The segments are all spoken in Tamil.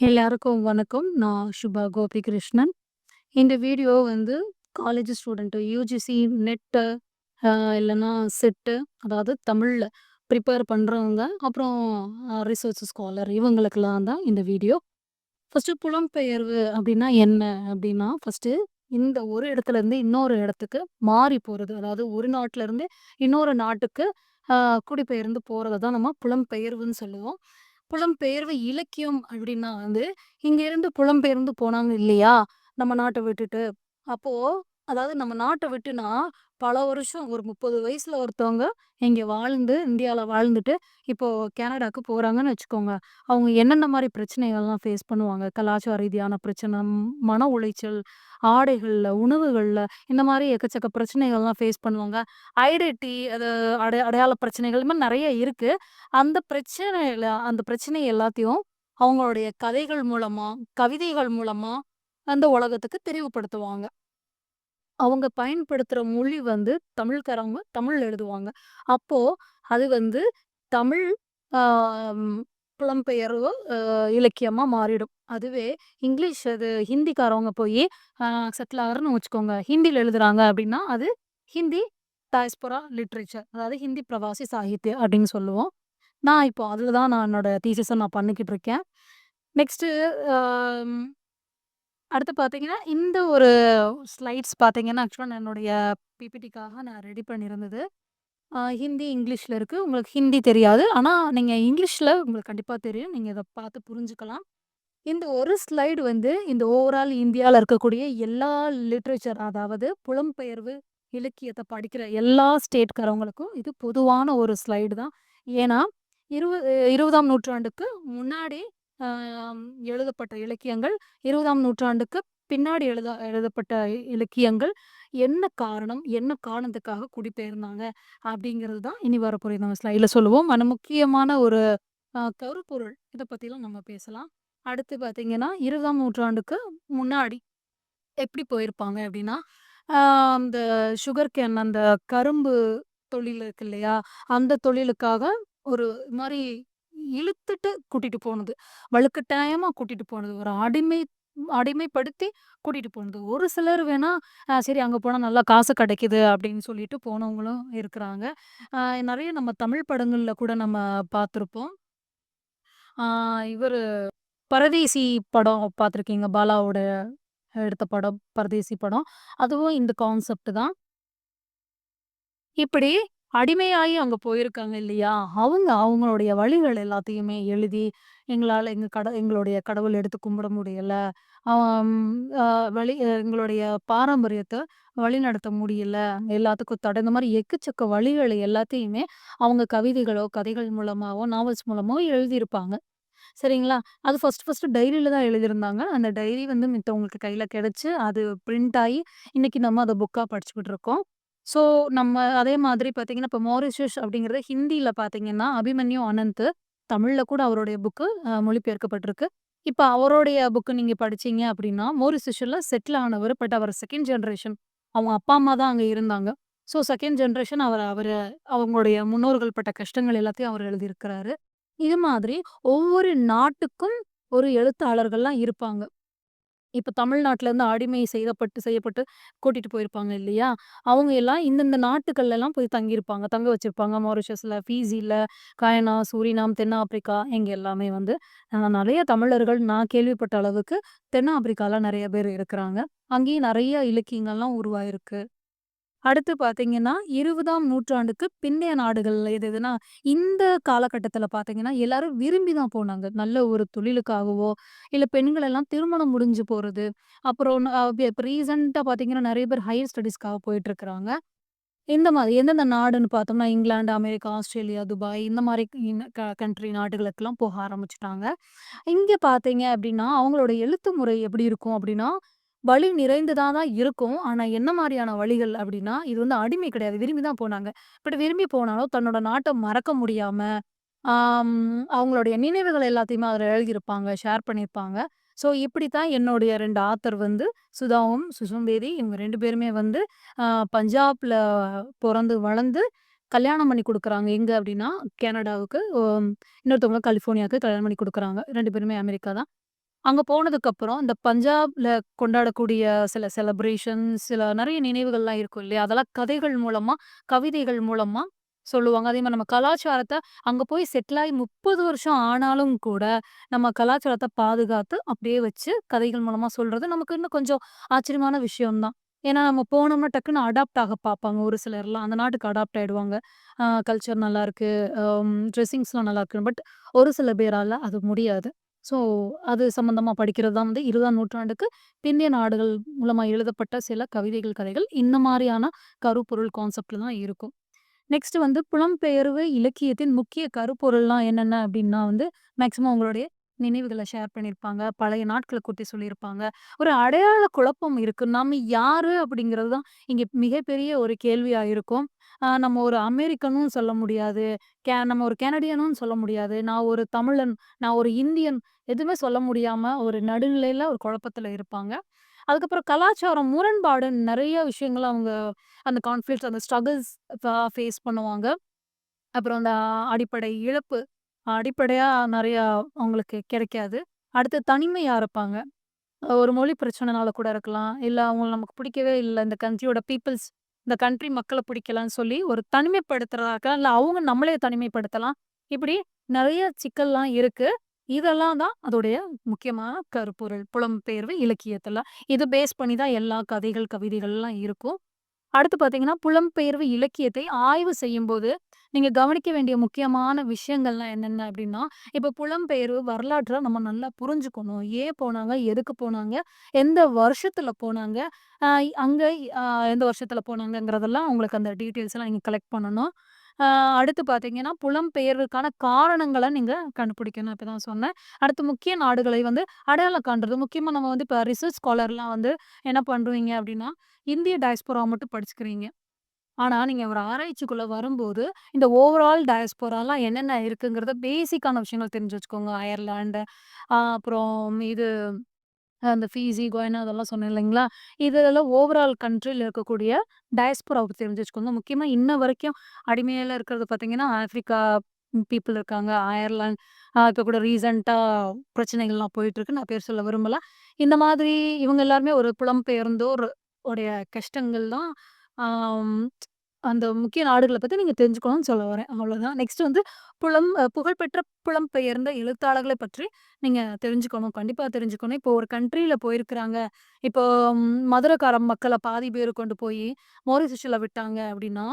எல்லாருக்கும் வணக்கம். நான் சுபா கோபிகிருஷ்ணன். இந்த வீடியோ வந்து காலேஜ் ஸ்டூடெண்ட்டு யூஜிசி நெட்டு இல்லைன்னா செட்டு அதாவது தமிழில் ப்ரிப்பேர் பண்ணுறவங்க அப்புறம் ரிசர்ச் ஸ்காலர் இவங்களுக்கெல்லாம் தான் இந்த வீடியோ. ஃபர்ஸ்ட்டு புலம்பெயர்வு அப்படின்னா என்ன அப்படின்னா ஃபர்ஸ்ட்டு இந்த ஒரு இடத்துலருந்து இன்னொரு இடத்துக்கு மாறி போகிறது அதாவது ஒரு நாட்டிலேருந்து இன்னொரு நாட்டுக்கு குடிபெயர்ந்து போகிறத தான் நம்ம புலம்பெயர்வுன்னு சொல்லுவோம். புலம்பெயர்வு இலக்கியம் அப்படின்னா வந்து, இங்க இருந்து புலம்பெயர்ந்து போனாங்க இல்லையா? நம்ம நாட்டை விட்டுட்டு. அப்போ அதாவது நம்ம நாட்டை விட்டுனா, பல வருஷம் ஒரு 30 வயசுல ஒருத்தவங்க இங்கே வாழ்ந்து, இந்தியாவில் வாழ்ந்துட்டு, இப்போது கனடாக்கு போகிறாங்கன்னு வச்சுக்கோங்க. அவங்க என்னென்ன மாதிரி பிரச்சனைகள்லாம் ஃபேஸ் பண்ணுவாங்க? கலாச்சார ரீதியான பிரச்சனை, மன உளைச்சல், ஆடைகளில் உணவுகளில் இந்த மாதிரி எக்கச்சக்க பிரச்சனைகள்லாம் ஃபேஸ் பண்ணுவாங்க. ஐடென்டி அது அடை அடையாள பிரச்சனைகள் இந்த மாரி நெறைய அந்த பிரச்சனையில் அந்த பிரச்சனை எல்லாத்தையும் அவங்களுடைய கதைகள் மூலமாக கவிதைகள் மூலமாக அந்த உலகத்துக்கு தெரிவுபடுத்துவாங்க. அவங்க பயன்படுத்துகிற மொழி வந்து தமிழ்காரவங்க தமிழ் எழுதுவாங்க. அப்போது அது வந்து தமிழ் புலம்பெயர்வு இலக்கியமாக மாறிடும். அதுவே இங்கிலீஷ் அது ஹிந்திக்காரவங்க போய் செட்டிலாகிறன்னு செட்டில் வச்சுக்கோங்க. ஹிந்தியில் எழுதுகிறாங்க அப்படின்னா அது ஹிந்தி டயஸ்போரா லிட்ரேச்சர் அதாவது ஹிந்தி பிரவாசி சாகித்யம் அப்படின்னு சொல்லுவோம். நான் இப்போ அதில் தான் நான் என்னோட தீசஸை நான் பண்ணிக்கிட்டு இருக்கேன். நெக்ஸ்ட்டு அடுத்து பார்த்தீங்கன்னா, இந்த ஒரு ஸ்லைட்ஸ் பார்த்தீங்கன்னா, ஆக்சுவலா என்னுடைய பிபிடிக்காக நான் ரெடி பண்ணியிருந்தது. அ ஹிந்தி, இங்கிலீஷ்ல இருக்கு. உங்களுக்கு ஹிந்தி தெரியாது. ஆனா, நீங்க இங்கிலீஷ்ல உங்களுக்கு கண்டிப்பா தெரியும். நீங்க இத பார்த்து புரிஞ்சுக்கலாம். இந்த ஒரு ஸ்லைடு வந்து இந்த ஓவரால் இந்தியால இருக்கக்கூடிய எல்லா லிட்ரேச்சர் அதாவது புலம்பெயர்வு இலக்கியத்த படிக்கிற எல்லா ஸ்டேட்காரவங்களுக்கும் இது பொதுவான ஒரு ஸ்லைடு தான். ஏன்னா, இருபது 20ஆம் நூற்றாண்டுக்கு முன்னாடி எழுதப்பட்ட இலக்கியங்கள், 20ஆம் நூற்றாண்டுக்கு பின்னாடி எழுத எழுதப்பட்ட இலக்கியங்கள் என்ன காரணம்? என்ன காரணத்துக்காக குடிபெயர்ந்தாங்க? அப்படிங்கிறது தான் இனி வரப்போற நம்ம ஸ்லைடில் சொல்லுவோம். மன முக்கியமான ஒரு கருப்பொருள் இதை பற்றிலாம் நம்ம பேசலாம். அடுத்து பார்த்தீங்கன்னா, 20ஆம் நூற்றாண்டுக்கு முன்னாடி எப்படி போயிருப்பாங்க அப்படின்னா அந்த சுகர் கேன் அந்த கரும்பு தொழில் இருக்கு இல்லையா? அந்த தொழிலுக்காக ஒரு மாதிரி இழுத்துட்டு கூட்டிட்டு போனது. வலுக்கட்டாயமா கூட்டிட்டு போனது. ஒரு அடிமை அடிமைப்படுத்தி கூட்டிட்டு போனது. ஒரு சிலர் வேணா சரி அங்க போனா நல்லா காசு கிடைக்குது அப்படின்னு சொல்லிட்டு போனவங்களும் இருக்கிறாங்க. நிறைய நம்ம தமிழ் படங்கள்ல கூட நம்ம பார்த்துருப்போம். இவர் பரதேசி படம் பார்த்துருக்கீங்க. பாலாவோட எடுத்த படம் பரதேசி படம். அதுவும் இந்த கான்செப்ட் தான். இப்படி அடிமையாகி அங்க போயிருக்காங்க இல்லையா? அவங்க அவங்களுடைய வழிகள் எல்லாத்தையுமே எழுதி, எங்களால எங்க கட எங்களுடைய கடவுள் எடுத்து கும்பிட முடியல. ஆம் அ வழி எங்களுடைய பாரம்பரியத்த வழிநடத்த முடியல. எல்லாத்துக்கும் தடை இந்த மாரி எக்கச்சக்க வழிகள் எல்லாத்தையுமே அவங்க கவிதைகளோ, கதைகள் மூலமாவோ, நாவல்ஸ் மூலமாவோ எழுதியிருப்பாங்க. சரிங்களா? அது ஃபர்ஸ்ட் ஃபர்ஸ்ட்டு டைரியில தான் எழுதியிருந்தாங்க. அந்த டைரி வந்து மித்தவங்களுக்கு கையில கிடைச்சு, அது பிரிண்ட் ஆயி, இன்னைக்கு நம்ம அத புக்கா படிச்சுக்கிட்டு இருக்கோம். ஸோ, நம்ம அதே மாதிரி பார்த்தீங்கன்னா, இப்ப மோரிஷியஸ் அப்படிங்கிறது ஹிந்தியில் பார்த்தீங்கன்னா, அபிமன்யு அனந்த். தமிழ்ல கூட அவருடைய புக்கு மொழிபெயர்க்கப்பட்டிருக்கு. இப்ப அவருடைய புக்கு நீங்க படிச்சீங்க அப்படின்னா, மோரிசிஷில் செட்டில் ஆனவர் பட் அவர் செகண்ட் ஜென்ரேஷன் அவங்க அப்பா, அம்மா தான் அங்க இருந்தாங்க. ஸோ 2ண்ட் ஜெனரேஷன் அவர் அவரு அவங்களுடைய முன்னோர்கள் பட்ட கஷ்டங்கள் எல்லாத்தையும் அவர் எழுதியிருக்கிறாரு. இது மாதிரி ஒவ்வொரு நாட்டுக்கும் ஒரு எழுத்தாளர்கள்லாம் இருப்பாங்க. இப்போ தமிழ்நாட்டிலேருந்து அடிமை செய்யப்பட்டு செய்யப்பட்டு கூட்டிகிட்டு போயிருப்பாங்க இல்லையா? அவங்க எல்லாம் இந்தந்த நாட்டுகள்லலாம் போய் தங்கியிருப்பாங்க. தங்க வச்சிருப்பாங்க. மாரிஷஸில் ஃபீஸியில் கயனா, சூரினாம், தென்னாப்பிரிக்கா இங்கே எல்லாமே வந்து நிறைய தமிழர்கள் நான் கேள்விப்பட்ட அளவுக்கு தென்னாப்பிரிக்காவில் நிறைய பேர் இருக்கிறாங்க. அங்கேயும் நிறைய இலக்கியங்கள்லாம் உருவாயிருக்கு. அடுத்து பார்த்தீங்கன்னா, 20ஆம் நூற்றாண்டுக்கு பிந்தைய நாடுகள் எது எதுனா, இந்த காலகட்டத்தில் பார்த்தீங்கன்னா, எல்லாரும் விரும்பி தான் போனாங்க. நல்ல ஒரு தொழிலுக்காகவோ, இல்லை பெண்கள் எல்லாம் திருமணம் முடிஞ்சு போகிறது அப்புறம் இப்போ ரீசெண்டாக பார்த்தீங்கன்னா, நிறைய பேர் ஹையர் ஸ்டடீஸ்க்காக போயிட்டுருக்காங்க. இந்த மாதிரி எந்தெந்த நாடுன்னு பார்த்தோம்னா, இங்கிலாந்து, அமெரிக்கா, ஆஸ்திரேலியா, துபாய் இந்த மாதிரி க கண்ட்ரி நாடுகளுக்கெல்லாம் போக ஆரம்பிச்சிட்டாங்க இங்கே பார்த்தீங்க அப்படின்னா அவங்களோட எழுத்து முறை எப்படி இருக்கும் அப்படின்னா வழி நிறைந்ததாக தான் இருக்கும். ஆனால் என்ன மாதிரியான வழிகள் அப்படின்னா இது வந்து அடிமை கிடையாது. விரும்பி தான் போனாங்க. பட் விரும்பி போனாலும் தன்னோட நாட்டை மறக்க முடியாம, ஆம் அவங்களுடைய நினைவுகள் எல்லாத்தையுமே அதில் எழுதியிருப்பாங்க. ஷேர் பண்ணியிருப்பாங்க. ஸோ இப்படி தான் என்னுடைய ரெண்டு ஆத்தர் வந்து சுதாவும், சுசும்பேதி இவங்க ரெண்டு பேருமே வந்து அ பஞ்சாப்ல பிறந்து வளர்ந்து கல்யாணம் பண்ணி கொடுக்குறாங்க எங்க அப்படின்னா கனடாவுக்கு. இன்னொருத்தவங்க கலிஃபோர்னியாவுக்கு கல்யாணம் பண்ணி கொடுக்குறாங்க ரெண்டு பேருமே அமெரிக்கா தான். அங்க போனதுக்கப்புறம், இந்த பஞ்சாப்ல கொண்டாடக்கூடிய சில செலப்ரேஷன்ஸ் சில நெறைய நினைவுகள்லாம் இருக்கும் இல்லையா? அதெல்லாம் கதைகள் மூலமா, கவிதைகள் மூலமா சொல்லுவாங்க. அதே மாரி நம்ம கலாச்சாரத்த அங்க போய் செட்டில் ஆயி 30 வருஷம் ஆனாலும் கூட, நம்ம கலாச்சாரத்த பாதுகாத்து, அப்படியே வச்சு கதைகள் மூலமா சொல்றது நமக்கு இன்னும் கொஞ்சம் ஆச்சரியமான விஷயம் தான். ஏன்னா, நம்ம போனோம்னா டக்குன்னு அடாப்ட் ஆக பார்ப்பாங்க ஒரு சிலர்லாம். அந்த நாட்டுக்கு அடாப்ட் ஆயிடுவாங்க. அ கல்ச்சர் நல்லாயிருக்கு, அம் ட்ரெஸ்ஸிங்ஸ்லாம் நல்லாயிருக்கு. பட் ஒரு சில பேரால அது முடியாது. ஸோ, அது சம்மந்தமாக படிக்கிறது தான் வந்து 20ஆம் நூற்றாண்டுக்கு பிந்திய நாடுகள் மூலமாக எழுதப்பட்ட சில கவிதைகள், கதைகள். இந்த மாதிரியான கருப்பொருள் கான்செப்டில் தான் இருக்கும். நெக்ஸ்ட் வந்து புலம்பெயர்வு இலக்கியத்தின் முக்கிய கருப்பொருள்லாம் என்னென்ன அப்படின்னா வந்து, மேக்ஸிமம் உங்களுடைய நினைவுகள ஷேர் பண்ணியிருப்பாங்க. பழைய நாட்கள கூட்டி சொல்லியிருப்பாங்க. ஒரு அடையாள குழப்பம் இருக்கு. நம்ம யாரு அப்படிங்கிறது தான் இங்க மிகப்பெரிய ஒரு கேள்வியா இருக்கும். அ நம்ம ஒரு அமெரிக்கனும் சொல்ல முடியாது. கே நம்ம ஒரு கனடியனும் சொல்ல முடியாது. நான் ஒரு தமிழன், நான் ஒரு இந்தியன் எதுவுமே சொல்ல முடியாம ஒரு நடுநிலையில ஒரு குழப்பத்துல இருப்பாங்க. அதுக்கப்புறம் கலாச்சாரம் முரண்பாடு நெறைய விஷயங்கள அவங்க அந்த கான்ஃப்ளிக்ட்ஸ் அந்த ஸ்ட்ரகிள்ஸ் ஃபேஸ் பண்ணுவாங்க. அப்புறம் அந்த அடிப்படை இழப்பு, அடிப்படையா நெறையா அவங்களுக்கு கிடைக்காது. அடுத்து தனிமையா இருப்பாங்க. ஒரு மொழி பிரச்சனைனால கூட இருக்கலாம். இல்ல அவங்கள நமக்கு பிடிக்கவே இல்ல. இந்த கண்ட்ரியோட பீப்பிள்ஸ் இந்த கண்ட்ரி மக்கள பிடிக்கலன்னு சொல்லி ஒரு தனிமைப்படுத்துறதா இருக்கலாம். இல்ல அவங்க நம்மளே தனிமைப்படுத்தலாம். இப்படி நெறைய சிக்கல்லாம் இருக்கு. இதெல்லாம் தான் அதோடைய முக்கியமான கருப்பொருள். புலம்பெயர்வு இலக்கியத்துல. இத பேஸ் பண்ணி தான் எல்லா கதைகள், கவிதைகள்லாம் இருக்கும். அடுத்து பார்த்தீங்கன்னா, புலம்பெயர்வு இலக்கியத்தை ஆய்வு செய்யும்போது, நீங்கள் கவனிக்க வேண்டிய முக்கியமான விஷயங்கள்லாம் என்னென்ன அப்படின்னா இப்போ புலம்பெயர்வு வரலாற்றை நம்ம நல்லா புரிஞ்சுக்கணும். ஏன் போனாங்க? எதுக்கு போனாங்க? எந்த வருஷத்தில் போனாங்க? அங்கே எந்த வருஷத்தில் போனாங்கங்கிறதெல்லாம் உங்களுக்கு அந்த டீட்டெயில்ஸ்லாம் நீங்கள் கலெக்ட் பண்ணணும். அடுத்து பார்த்தீங்கன்னா, புலம்பெயர்வுக்கான காரணங்களை நீங்கள் கண்டுபிடிக்கணும். இப்போ தான் சொன்னேன். அடுத்து முக்கிய நாடுகளை வந்து அடையாளம் காண்றது. முக்கியமாக நம்ம வந்து இப்போ ரிசர்ச் ஸ்காலர்லாம் வந்து என்ன பண்ணுவீங்க அப்படின்னா இந்திய டயஸ்போரா மட்டும் படிச்சுக்கிறீங்க. ஆனால் நீங்கள் ஒரு ஆராய்ச்சிக்குள்ளே வரும்போது, இந்த ஓவரால் டயஸ்போராலாம் என்னென்ன இருக்குங்கிறத பேசிக்கான விஷயங்கள் தெரிஞ்சு வச்சுக்கோங்க. அயர்லாண்டு அப்புறம் இது அந்த ஃபீஸி கோயனா அதெல்லாம் சொன்னேன் இல்லைங்களா? இதெல்லாம் ஓவரால் கண்ட்ரியில் இருக்கக்கூடிய டயஸ்போராவ பற்றி தெரிஞ்சு வச்சுக்கோங்க. முக்கியமாக இன்ன வரைக்கும் அடிமையில் இருக்கிறது பார்த்தீங்கன்னா, ஆஃப்ரிக்கா பீப்புள் இருக்காங்க. அயர்லாந்து இப்போ கூட ரீசண்டாக பிரச்சனைகள்லாம் போயிட்டுருக்கு. நான் பேர் சொல்ல விரும்பலை இந்த மாதிரி இவங்க எல்லாருமே ஒரு புலம்பெயர்ந்தோர் உடைய கஷ்டங்கள் தான். அந்த முக்கிய நாடுகள பத்தி நீங்க தெரிஞ்சுக்கணும்னு சொல்ல வரேன். அவ்வளோதான். நெக்ஸ்ட் வந்து புலம் அ புகழ்பெற்ற புலம்பெயர்ந்த எழுத்தாளர்கள பற்றி நீங்க தெரிஞ்சுக்கணும். கண்டிப்பா தெரிஞ்சுக்கணும். இப்போ ஒரு கண்ட்ரில போயிருக்கிறாங்க. இப்போ மதுரக்கார மக்கள பாதி பேர் கொண்டு போயி மொரிஷியஸ்ல விட்டாங்க அப்டின்னா,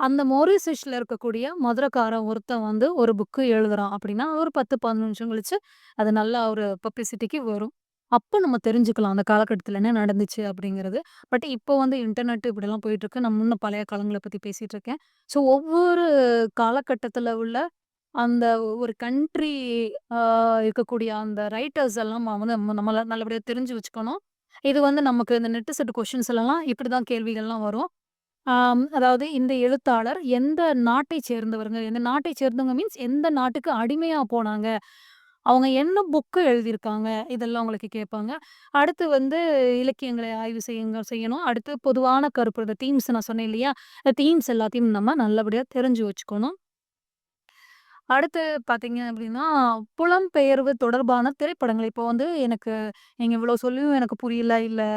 அந்த மொரிஷியஸ்ல இருக்கக்கூடிய மதுரக்காரன் ஒருத்தன் வந்து ஒரு புக் எழுதுறான் அப்டின்னா, ஒரு 10, 15 நிமிஷம் கழிச்சு அது நல்லா ஒரு பப்ளிசிட்டிக்கு வரும். அப்போ நம்ம தெரிஞ்சுக்கலாம். அந்த காலகட்டத்தில் என்ன நடந்துச்சு அப்படிங்கிறது பட் இப்போ வந்து இன்டர்நெட் இப்படிலாம் போயிட்டுருக்கு. நான் இன்னும் பழைய காலங்களை பற்றி பேசிகிட்டு இருக்கேன். ஸோ ஒவ்வொரு காலகட்டத்தில் உள்ள அந்த ஒரு கண்ட்ரி இருக்கக்கூடிய அந்த ரைட்டர்ஸ் எல்லாம் வந்து நம்ம நம்மளை நல்லபடியாக தெரிஞ்சு வச்சுக்கணும். இது வந்து நமக்கு இந்த நெட்டு செட் இப்படி தான் கேள்விகள்லாம் வரும். அதாவது இந்த எழுத்தாளர் எந்த நாட்டை சேர்ந்தவருங்க? எந்த நாட்டை சேர்ந்தவங்க மீன்ஸ் எந்த நாட்டுக்கு அடிமையாக போனாங்க? அவங்க என்ன புக்கு எழுதியிருக்காங்க? இதெல்லாம் உங்களுக்கு கேட்பாங்க. அடுத்து வந்து இலக்கியங்களை ஆய்வு செய்யுங்க செய்யணும். அடுத்து பொதுவான கருப்பு இந்த தீம்ஸ் நான் சொன்னேன் இல்லையா? இந்த தீம்ஸ் எல்லாத்தையும் நம்ம நல்லபடியாக தெரிஞ்சு வச்சுக்கணும். அடுத்து பார்த்தீங்க அப்படின்னா புலம்பெயர்வு தொடர்பான திரைப்படங்கள். இப்போ வந்து எனக்கு நீங்கள் இவ்வளோ சொல்லியும் எனக்கு புரியல, இல்லை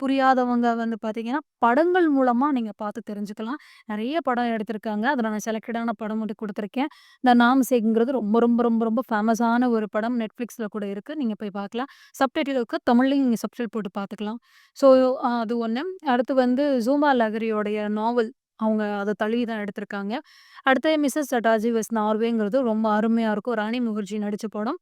புரியாதவங்க வந்து பார்த்தீங்கன்னா, படங்கள் மூலமா நீங்க பார்த்து தெரிஞ்சுக்கலாம். நெறைய படம் எடுத்திருக்காங்க. அதில நான் செலக்டடான படம் மட்டும் குடுத்துருக்கேன். இந்த நாம் சிங்கிறது ரொம்ப ரொம்ப ரொம்ப ரொம்ப ஃபேமஸான ஒரு படம். Netflixல கூட இருக்கு. நீங்க போய் பார்க்கலாம். சப்டைட்டில் இருக்கு. தமிழ்லயும் நீங்க சப்டைட்டில் போட்டு பார்த்துக்கலாம். ஸோ அது ஒண்ணு. அடுத்து வந்து ஜூமா லஹரியோடைய நாவல். அவங்க அத தழுவி தான் எடுத்திருக்காங்க. அடுத்து மிசஸ் சட்டாஜி வெஸ் நார்வேங்கிறது ரொம்ப அருமையா இருக்கும். ராணி முகர்ஜி நடிச்ச படம்.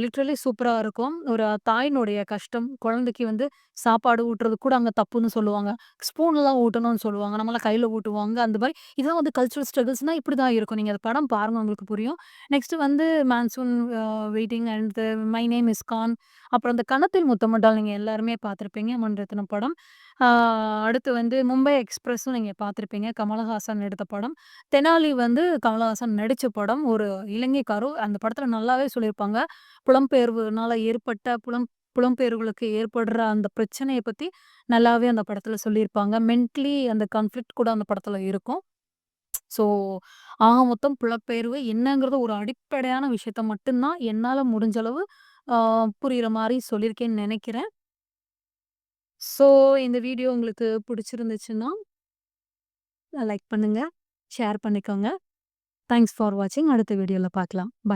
லிட்ரலி சூப்பராக சூப்பரா இருக்கும். ஒரு தாயினுடைய கஷ்டம். குழந்தைக்கு வந்து சாப்பாடு ஊட்டுறது கூட அங்க தப்புன்னு சொல்லுவாங்க. ஸ்பூன்ல தான் ஊட்டணும்னு சொல்லுவாங்க. நம்மலாம் கையில ஊட்டுவாங்க. அந்த மாரி இதெல்லாம் வந்து கல்ச்சுரல் ஸ்ட்ரகிள்ஸ்னா இப்படி தான் இருக்கும். நீங்க அந்த படம் பாருங்க உங்களுக்கு புரியும். நெக்ஸ்ட் வந்து Monsoon uh Wedding and My Name Is Khan. அப்புறம் அந்த கன்னத்தில் முத்தமிட்டால் நீங்க எல்லாருமே பார்த்துருப்பீங்க. மணிரத்னம் படம். ஆ அடுத்து வந்து மும்பை எக்ஸ்பிரஸும் நீங்க பார்த்துருப்பீங்க. கமலஹாசன் எடுத்த படம். தெனாலி வந்து கமலஹாசன் நடிச்ச படம். ஒரு இலங்கைக்காரர் அந்த படத்தில் நல்லாவே சொல்லியிருப்பாங்க. புலம்பெயர்வுனால ஏற்பட்ட புலம் புலம்பெயர்வுகளுக்கு ஏற்படுற அந்த பிரச்சனைய பத்தி நல்லாவே அந்த படத்தில் சொல்லியிருப்பாங்க. மென்டலி அந்த கான்ஃப்ளிக்ட் கூட அந்த படத்தில் இருக்கும். ஸோ ஆக மொத்தம் புலம்பெயர்வு என்னங்கிறது ஒரு அடிப்படையான விஷயத்த மட்டும் தான் என்னால முடிஞ்ச அளவு ஆ புரியிற மாரி சொல்லியிருக்கேன்னு நெனைக்கிறேன். ஸோ இந்த வீடியோ உங்களுக்கு புடிச்சிருந்துச்சுன்னா லைக் பண்ணுங்க, ஷேர் பண்ணிக்கோங்க. தேங்க்ஸ் ஃபார் வாட்சிங். அடுத்த வீடியோல பார்க்கலாம். பை.